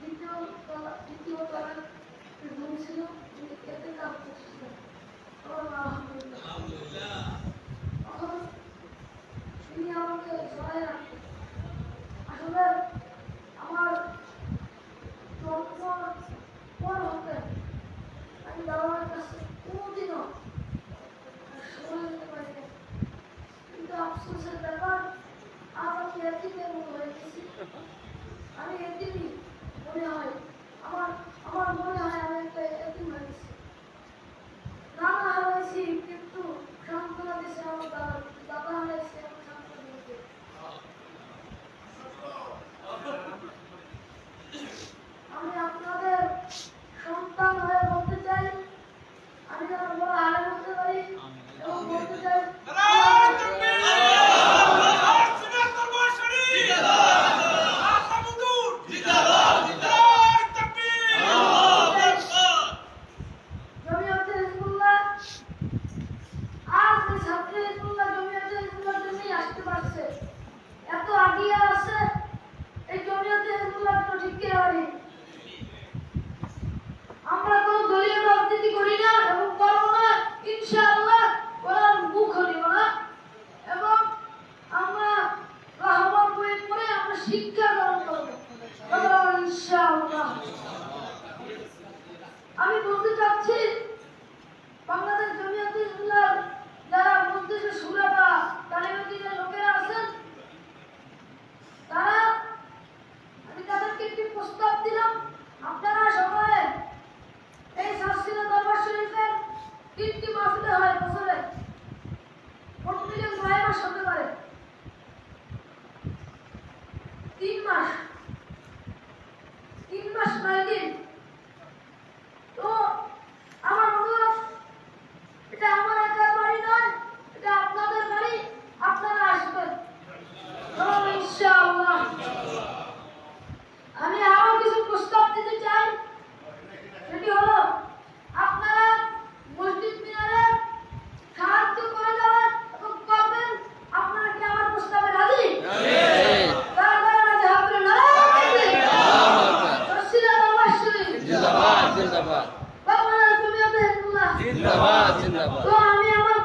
দ্বিতীয় তলা দ্বিতীয় তলার ছিল এতে কাজ তখন তিনি আমাকে সহায় রাখতেন আমার জন্ম পর হতে আমি বাবার কাছে কোনোদিনও সময় দিতে পারি কিন্তু আফসোসের ব্যাপার আজ আমি এতিমের মতো হয়ে গেছি আমি মনে আমার আমার মনে হয় আমি একটা এতিম হয়ে গেছি নানা হারাইছি কিন্তু সান্ত্বনা দেশে আমার দাদা তিন জিন্দাবাদ জিন্দাবাদ। জিন্দাবাদ জিন্দাবাদ। তো আমি আমার